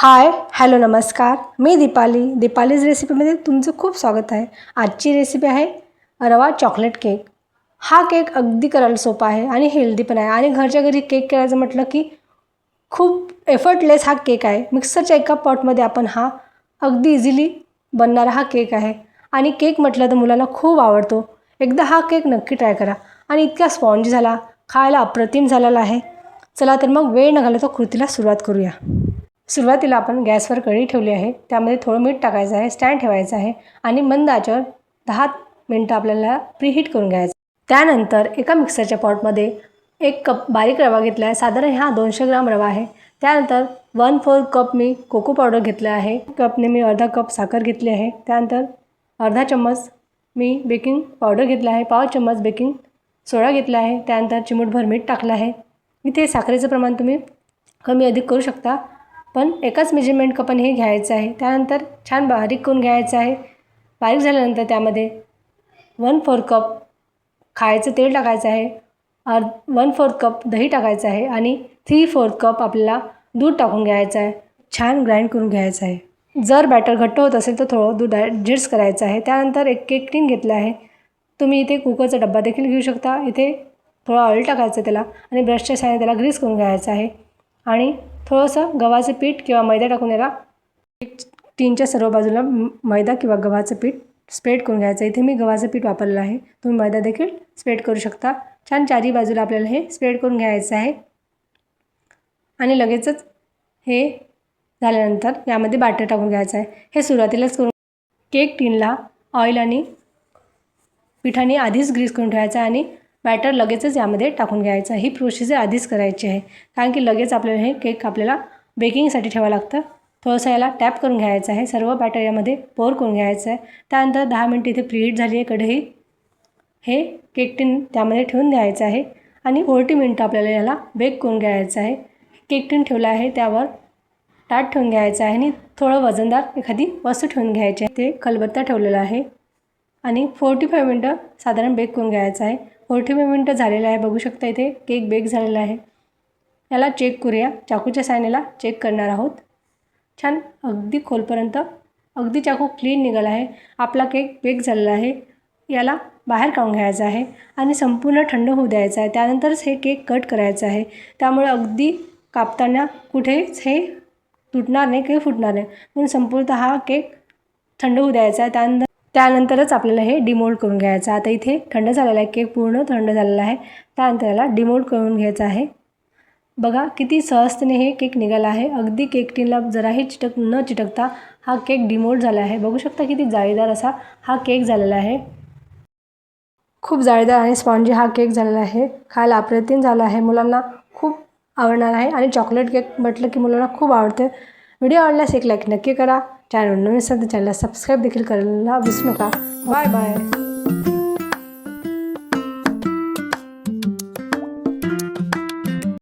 Hi hello नमस्कार. मी दीपाली. दीपालीज रेसिपीमध्ये तुमचं खूप स्वागत आहे. आजची रेसिपी आहे रवा चॉकलेट केक हा केक अगदी करायला सोपा आहे आणि हेल्दी पण आहे. आणि घरच्या घरी केक करायचं म्हटलं की खूप एफर्टलेस हा केक आहे. मिक्सरच्या एका पॉटमध्ये आपण हा अगदी इझिली बनणारा हा केक आहे. आणि केक म्हटलं तर मुलाला खूप आवडतो. एकदा हा केक नक्की ट्राय करा. आणि इतका स्पॉन्जी झाला खायला अप्रतिम झालेला आहे. चला तर मग वेळ न घालवता कृतीला सुरुवात करूया. सुरुवातीला आपण गॅसवर कढी ठेवली आहे. त्यामध्ये थोडं मीठ टाकायचं आहे स्टँड ठेवायचं आहे आणि मंद आचेवर दहा मिनटं आपल्याला प्रीहीट करून घ्यायचं त्यानंतर एका मिक्सरच्या पॉटमध्ये एक कप बारीक रवा घेतला आहे. साधारण हा दोनशे ग्राम रवा आहे. त्यानंतर वन फोर कप मी कोको पावडर घेतलं आहे. कपने मी अर्धा कप साखर घेतली आहे. त्यानंतर अर्धा चम्मच मी बेकिंग पावडर घेतला आहे. पाव चम्मच बेकिंग सोडा घेतला आहे. त्यानंतर चिमूटभर मीठ टाकलं आहे. इथे साखरेचं प्रमाण तुम्ही कमी अधिक करू शकता. पण एकाच मेजरमेंट कपन हे घ्यायचं आहे. त्यानंतर छान बारीक करून घ्यायचं आहे. बारीक झाल्यानंतर त्यामध्ये वन फोर कप खायचं तेल टाकायचं आहे. अर् वन फोर्थ कप दही टाकायचं आहे आणि थ्री फोर्थ कप आपल्याला दूध टाकून घ्यायचं आहे. छान ग्राइंड करून घ्यायचं आहे. जर बॅटर घट्ट होत असेल तर थोडं दूध ॲडजस्ट करायचं आहे. त्यानंतर एक केक टीन घेतला आहे. तुम्ही इथे कुकरचा डब्बा देखील घेऊ शकता. इथे थोडं ऑइल टाकायचं त्याला आणि ब्रशच्या साहाय्याने त्याला ग्रीस करून घ्यायचं आहे. आणि थोडंसं गव्हाचं पीठ किंवा मैदा टाकून याला टीनच्या सर्व बाजूला मैदा किंवा गव्हाचं पीठ स्प्रेड करून घ्यायचं. इथे मी गव्हाचं पीठ वापरलं आहे. तुम्ही मैदा देखील स्प्रेड करू शकता. छान चारी बाजूला आपल्याला हे स्प्रेड करून घ्यायचं आहे. आणि लगेचच हे झाल्यानंतर यामध्ये बॅटर टाकून घ्यायचं आहे. हे सुरुवातीलाच करून केक टीनला ऑइल आणि पिठाने आधीच ग्रीस करून ठेवायचं आहे आणि बॅटर लगेचच यामध्ये टाकून घ्यायचं. ही प्रोसिजर आधीच करायची आहे. कारण की लगेच आपल्याला हे केक आपल्याला बेकिंगसाठी ठेवावं लागतं. थोडंसं याला टॅप करून घ्यायचं आहे. सर्व बॅटर यामध्ये पोर करून घ्यायचं आहे. त्यानंतर दहा मिनटं इथे प्रीहीट झाली आहे. कढई हे केक टिन त्यामध्ये ठेवून द्यायचं आहे. आणि फोर्टी मिनटं आपल्याला याला बेक करून घ्यायचं आहे. केक टिन ठेवलं आहे. त्यावर ताट ठेवून घ्यायचं आहे. आणि थोडं वजनदार एखादी वस्तू ठेवून घ्यायची आहे. ते खलबत्ता ठेवलेला आहे. आणि फोर्टी फाय मिनटं साधारण बेक करून घ्यायचं आहे. फोर्टी फाय मिनटं झालेलं आहे. बघू शकता इथे केक बेक झालेला आहे. याला चेक करूया. चाकूच्या सायनेला चेक करणार आहोत. छान अगदी खोलपर्यंत अगदी चाकू क्लीन निघाला आहे. आपला केक बेक झालेला आहे. याला बाहेर काढून घ्यायचा आहे आणि संपूर्ण थंड होऊ द्यायचा आहे. त्यानंतरच हे केक कट करायचं आहे. त्यामुळे अगदी कापताना कुठेच हे तुटणार नाही काही फुटणार नाही. म्हणून संपूर्ण हा केक थंड होऊ द्यायचा आहे. त्यानंतर त्यानंतरच आपल्याला हे डिमोल्ड करून घ्यायचं. आता इथे थंड झालेला आहे केक पूर्ण थंड झालेला आहे. त्यानंतर याला डिमोल्ड करून घ्यायचं आहे. बघा किती सहजतेने हे केक निघाला आहे. अगदी केक टीनला जराही चिटक न चिटकता हा केक डिमोल्ड झाला आहे. बघू शकता किती जाळीदार असा हा केक झालेला आहे. खूप जाळीदार आणि स्पॉन्जी हा केक झालेला आहे. खायला अप्रतिम झाला आहे. मुलांना खूप आवडणार आहे. आणि चॉकलेट केक म्हटलं की मुलांना खूप आवडते. व्हिडिओ आवडल्यास एक लाईक नक्की करा. चॅनल नवीन असेल तर चॅनलला सबस्क्राईब देखील करायला विसरू नका. Bye bye